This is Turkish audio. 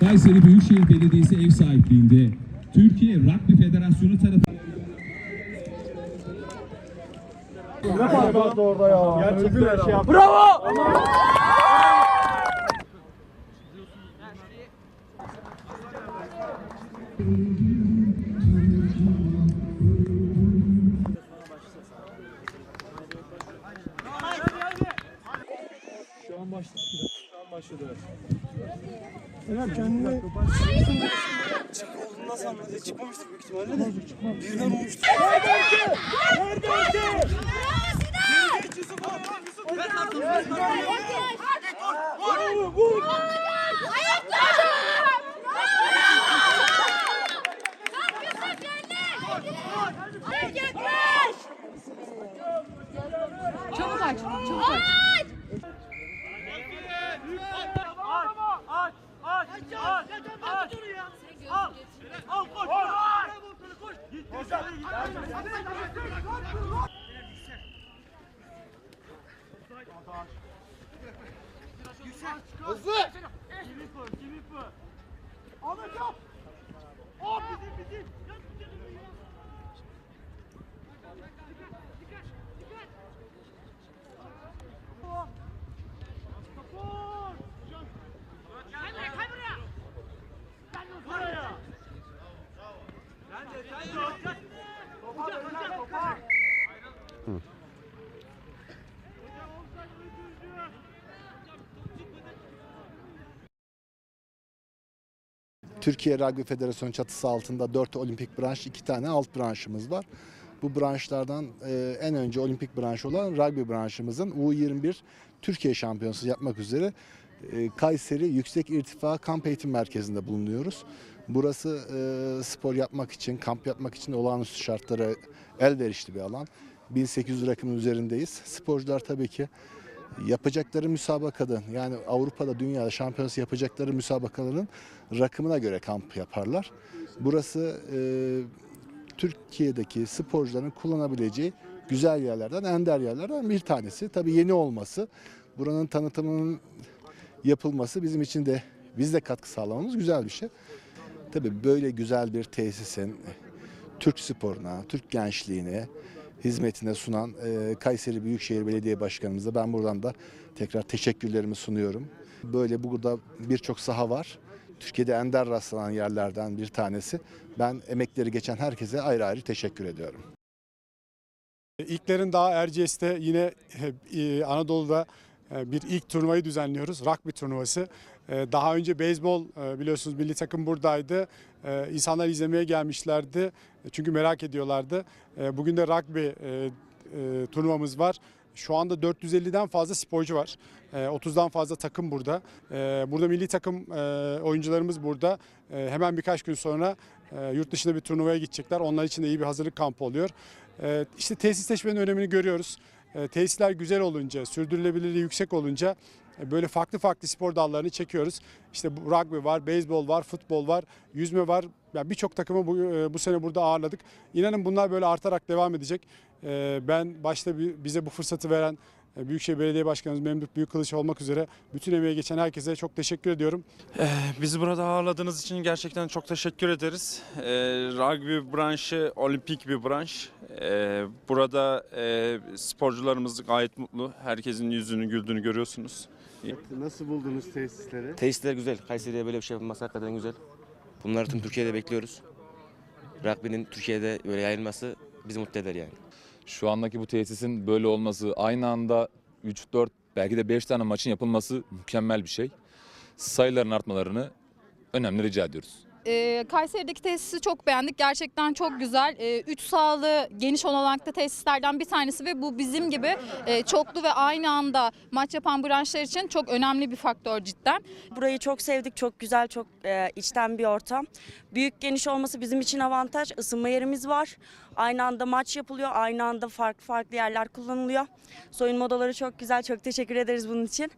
Kayseri Büyükşehir Belediyesi ev sahipliğinde Türkiye Rugby Federasyonu tarafından Ömer kendini Nasıl anladı? Çıkmamıştık büyük ihtimalle de. Birden olmuştu. Çabuk aç, çabuk aç. Hızlı. Kimi fır, kimi fır. Ahmet yap. Oh bizim bizim. Yap bizim. Dikkat, dikkat. Kapor. Gel buraya, gel buraya. Gel buraya. Gel buraya. Türkiye Rugby Federasyonu çatısı altında 4 olimpik branş, 2 tane alt branşımız var. Bu branşlardan e, en önce olimpik branş olan rugby branşımızın U21 Türkiye şampiyonası yapmak üzere e, Kayseri Yüksek İrtifa Kamp Eğitim Merkezi'nde bulunuyoruz. Burası e, spor yapmak için, kamp yapmak için olağanüstü şartlara elverişli bir alan. 1800 rakımın üzerindeyiz. Sporcular tabii ki yapacakları müsabakada yani Avrupa'da dünyada şampiyonası yapacakları müsabakaların rakımına göre kamp yaparlar. Burası e, Türkiye'deki sporcuların kullanabileceği güzel yerlerden, ender yerlerden bir tanesi. Tabii yeni olması, buranın tanıtımının yapılması bizim için de biz de katkı sağlamamız güzel bir şey. Tabii böyle güzel bir tesisin Türk sporuna, Türk gençliğine hizmetine sunan e, Kayseri Büyükşehir Belediye Başkanımıza ben buradan da tekrar teşekkürlerimi sunuyorum. Böyle burada birçok saha var. Türkiye'de ender rastlanan yerlerden bir tanesi. Ben emekleri geçen herkese ayrı ayrı teşekkür ediyorum. İlklerin daha Erciyes'te yine e, Anadolu'da bir ilk turnuvayı düzenliyoruz. Rugby turnuvası. E, Daha önce beyzbol e, biliyorsunuz milli takım buradaydı. E, İnsanlar izlemeye gelmişlerdi. Çünkü merak ediyorlardı. E, Bugün de rugby e, e, turnuvamız var. Şu anda 450'den fazla sporcu var. E, 30'dan fazla takım burada. E, Burada milli takım e, oyuncularımız burada. E, Hemen birkaç gün sonra e, yurt dışında bir turnuvaya gidecekler. Onlar için de iyi bir hazırlık kampı oluyor. E, İşte tesisleşmenin önemini görüyoruz. E, Tesisler güzel olunca, sürdürülebilirliği yüksek olunca e, böyle farklı farklı spor dallarını çekiyoruz. İşte rugby var, beyzbol var, futbol var, yüzme var. Yani birçok takımı bu, e, bu sene burada ağırladık. İnanın bunlar böyle artarak devam edecek. Ben başta bi- bize bu fırsatı veren Büyükşehir Belediye Başkanımız Memduh Büyükkılıç olmak üzere bütün emeğe geçen herkese çok teşekkür ediyorum. Bizi burada ağırladığınız için gerçekten çok teşekkür ederiz. Ee, rugby branşı olimpik bir branş. Ee, burada e, sporcularımız gayet mutlu. Herkesin yüzünü güldüğünü görüyorsunuz. Nasıl buldunuz tesisleri? Tesisler güzel. Kayseri'ye böyle bir şey yapılması hakikaten güzel. Bunları tüm Türkiye'de bekliyoruz. Rugby'nin Türkiye'de böyle yayılması bizi mutlu eder yani. Şu andaki bu tesisin böyle olması, aynı anda 3-4 belki de 5 tane maçın yapılması mükemmel bir şey. Sayıların artmalarını önemli rica ediyoruz. Ee, Kayseri'deki tesisi çok beğendik. Gerçekten çok güzel. Ee, üç sahalı geniş olanaklı tesislerden bir tanesi ve bu bizim gibi e, çoklu ve aynı anda maç yapan branşlar için çok önemli bir faktör cidden. Burayı çok sevdik. Çok güzel, çok e, içten bir ortam. Büyük geniş olması bizim için avantaj. Isınma yerimiz var. Aynı anda maç yapılıyor. Aynı anda farklı farklı yerler kullanılıyor. Soyunma odaları çok güzel. Çok teşekkür ederiz bunun için.